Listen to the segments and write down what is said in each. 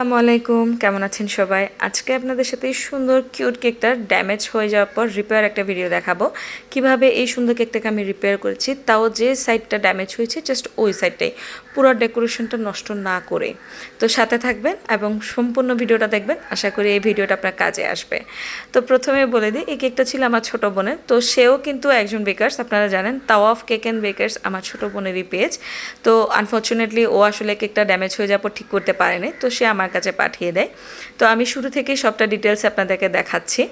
আসসালামু আলাইকুম। কেমন আছেন সবাই? আজকে আপনাদের সাথে এই সুন্দর কিউট কেকটার ড্যামেজ হয়ে যাওয়ার পর রিপেয়ার একটা ভিডিও দেখাবো। কীভাবে এই সুন্দর কেকটাকে আমি রিপেয়ার করেছি, তাও যে সাইডটা ড্যামেজ হয়েছে জাস্ট ওই সাইডটাই পুরো ডেকোরেশনটা নষ্ট না করে। তো সাথে থাকবেন এবং সম্পূর্ণ ভিডিওটা দেখবেন। আশা করি এই ভিডিওটা আপনার কাজে আসবে। তো প্রথমে বলে দিই, এই কেকটা ছিল আমার ছোট বোনের। তো সেও কিন্তু একজন বেকার্স আপনারা জানেন। তাওয়াফ কেক অ্যান্ড বেকার্স আমার ছোট বোনেরই পেজ তো আনফর্চুনেটলি ও আসলে কেকটা ড্যামেজ হয়ে যাওয়ার পর ঠিক করতে পারেনি। তো সে আমার কাছে পাঠিয়ে দেয়। তো আমি শুরু থেকেই সবটা ডিটেলস আপনাদেরকে দেখাচ্ছি।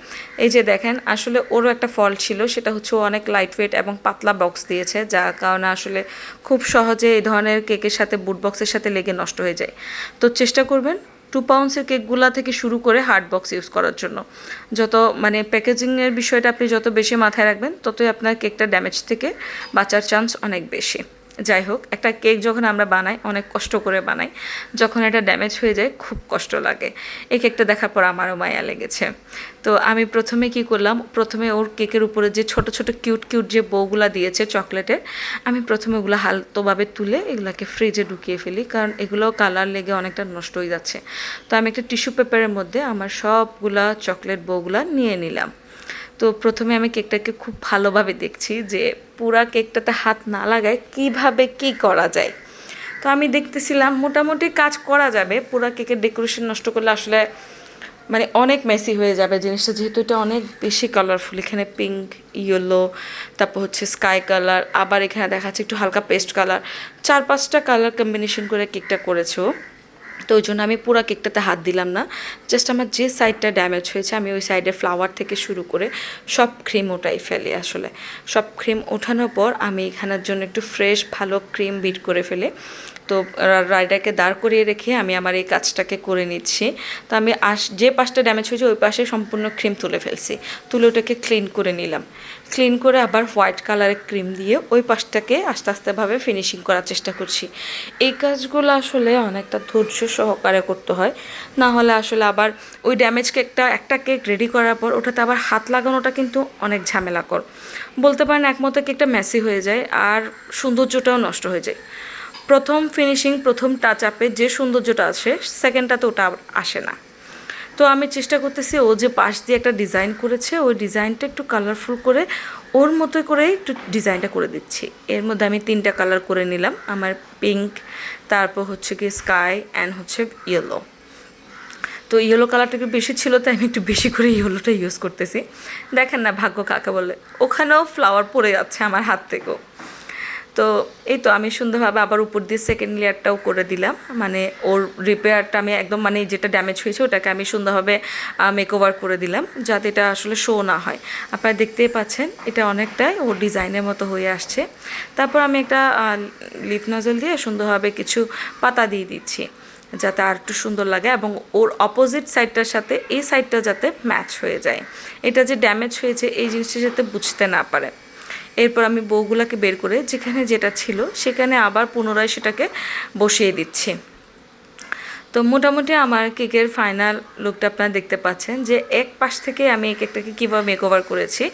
এই যে দেখেন, আসলে ওরও একটা ফল্ট ছিল, সেটা হচ্ছে ও অনেক লাইট ওয়েট এবং পাতলা বক্স দিয়েছে, যার কারণে আসলে খুব সহজে এই ধরনের কেকের সাথে বুট বক্সের সাথে লেগে নষ্ট হয়ে যায়। তো চেষ্টা করবেন টু পাউন্ডসের কেকগুলা থেকে শুরু করে হার্ড বক্স ইউজ করার জন্য। যত মানে প্যাকেজিংয়ের বিষয়টা আপনি যত বেশি মাথায় রাখবেন, ততই আপনার কেকটা ড্যামেজ থেকে বাঁচার চান্স অনেক বেশি। যাই হোক একটা কেক যখন আমরা বানাই, অনেক কষ্ট করে বানাই, যখন এটা ড্যামেজ হয়ে যায়, খুব কষ্ট লাগে। এই কেকটা দেখার পর আমারও মায়া লেগেছে। তো আমি প্রথমে কি করলাম, প্রথমে ওর কেকের উপরে যে ছোট ছোট, কিউট কিউট যে বউগুলা দিয়েছে চকলেটের, আমি প্রথমে ওগুলো হালতোভাবে তুলে এগুলাকে ফ্রিজে ঢুকিয়ে ফেলি, কারণ এগুলো কালার লেগে অনেকটা নষ্ট হয়ে যাচ্ছে। তো আমি একটা টিস্যু পেপারের মধ্যে আমার সবগুলা চকলেট বউগুলা নিয়ে নিলাম। তো প্রথমে আমি কেকটাকে খুব ভালোভাবে দেখছি যে পুরা কেকটাতে হাত না লাগায় কীভাবে কি করা যায়। তো আমি দেখতেছিলাম মোটামুটি কাজ করা যাবে, পুরা কেকের ডেকোরেশন নষ্ট করলে আসলে মানে অনেক মেসি হয়ে যাবে জিনিসটা, যেহেতু এটা অনেক বেশি কালারফুল এখানে পিঙ্ক ইয়েলো তারপর হচ্ছে স্কাই কালার আবার এখানে দেখাচ্ছে একটু হালকা পেস্ট কালার চার পাঁচটা কালার কম্বিনেশন করে কেকটা করেছ। তো ওই জন্য আমি পুরো কেকটাতে হাত দিলাম না। জাস্ট আমার যে সাইডটা ড্যামেজ হয়েছে, আমি ওই সাইডে ফ্লাওয়ার থেকে শুরু করে সব ক্রিম ওটাই ফেলি আসলে। সব ক্রিম ওঠানোর পর আমি এখানের জন্য একটু ফ্রেশ ভালো ক্রিম বিট করে ফেলে। তো রাইডারকে দাঁড় করিয়ে রেখে আমি আমার এই কাজটাকে করে নিচ্ছি। তো আমি আস যে পাশটা ড্যামেজ হয়েছে, ওই পাশে সম্পূর্ণ ক্রিম তুলে ফেলছি। তুলে ওটাকে ক্লিন করে নিলাম। ক্লিন করে আবার হোয়াইট কালারের ক্রিম দিয়ে ওই পাশটাকে আস্তে আস্তেভাবে ফিনিশিং করার চেষ্টা করছি। এই কাজগুলো আসলে অনেকটা ধৈর্য সহকারে করতে হয়। না হলে আসলে আবার ওই ড্যামেজ কেকটা একটা কেক রেডি করার পর ওটাতে আবার হাত লাগানোটা কিন্তু অনেক ঝামেলাকর। বলতে পারেন একমতো কেকটা মেসি হয়ে যায় আর সৌন্দর্যটাও নষ্ট হয়ে যায়। প্রথম ফিনিশিং প্রথম টাচ আপে যে সৌন্দর্যটা আসে সেকেন্ডটাতে ওটা আসে না। তো আমি চেষ্টা করতেছি ও যে পাশ দিয়ে একটা ডিজাইন করেছে, ওই ডিজাইনটা একটু কালারফুল করে ওর মতো করে একটু ডিজাইনটা করে দিচ্ছি। এর মধ্যে আমি তিনটা কালার করে নিলাম, আমার পিঙ্ক তারপর হচ্ছে কি স্কাই অ্যান্ড হচ্ছে ইয়েলো তো ইয়েলো কালারটা একটু বেশি ছিল, তাই আমি একটু বেশি করে ইয়েলোটা ইউজ করতেছি। দেখেন না ভাগ্য কাকে বলে। ওখানেও ফ্লাওয়ার পড়ে যাচ্ছে আমার হাত থেকেও। তো এই তো আমি সুন্দরভাবে আবার উপর দিয়ে সেকেন্ড লেয়ারটাও করে দিলাম। মানে ওর রিপেয়ারটা আমি একদম মানে যেটা ড্যামেজ হয়েছে ওটাকে আমি সুন্দরভাবে মেকওভার করে দিলাম যাতে এটা আসলে শো না হয়। আপনারা দেখতেই পাচ্ছেন এটা অনেকটাই ওর ডিজাইনের মতো হয়ে আসছে। তারপর আমি একটা লিফ নজল দিয়ে সুন্দরভাবে কিছু পাতা দিয়ে দিচ্ছি যাতে আর একটু সুন্দর লাগে এবং ওর অপোজিট সাইডটার সাথে এই সাইডটা যাতে ম্যাচ হয়ে যায়। এটা যে ড্যামেজ হয়েছে এই জিনিসটা যাতে বুঝতে না পারে। এরপর আমি বউগুলাকে বের করে যেখানে যেটা ছিল, সেখানে আবার পুনরায় সেটাকে বসিয়ে দিচ্ছি। তো মোটামুটি আমার কেকের ফাইনাল লুকটা আপনারা দেখতে পাচ্ছেন যে এক পাশ থেকে আমি এই কেকটাকে কীভাবে মেকওভার করেছি।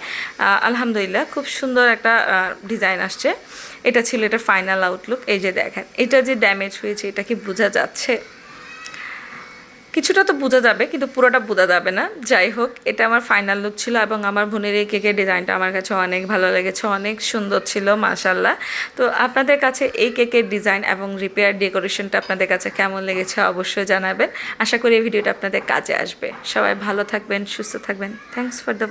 আলহামদুলিল্লাহ খুব সুন্দর একটা ডিজাইন আসছে। এটা ছিল এটা ফাইনাল আউটলুক এই যে দেখেন, এটা যে ড্যামেজ হয়েছে, এটা কি বোঝা যাচ্ছে? কিছুটা তো বোঝা যাবে, কিন্তু পুরোটা বোঝা যাবে না। যাই হোক, এটা আমার ফাইনাল লুক ছিল এবং আমার বোনের এই কেকের ডিজাইনটা আমার কাছে অনেক ভালো লেগেছে, অনেক সুন্দর ছিল মাশাল্লাহ তো আপনাদের কাছে এই কেকের ডিজাইন এবং রিপেয়ার ডেকোরেশনটা আপনাদের কাছে কেমন লেগেছে অবশ্যই জানাবেন। আশা করি এই ভিডিওটা আপনাদের কাজে আসবে। সবাই ভালো থাকবেন, সুস্থ থাকবেন। Thanks for the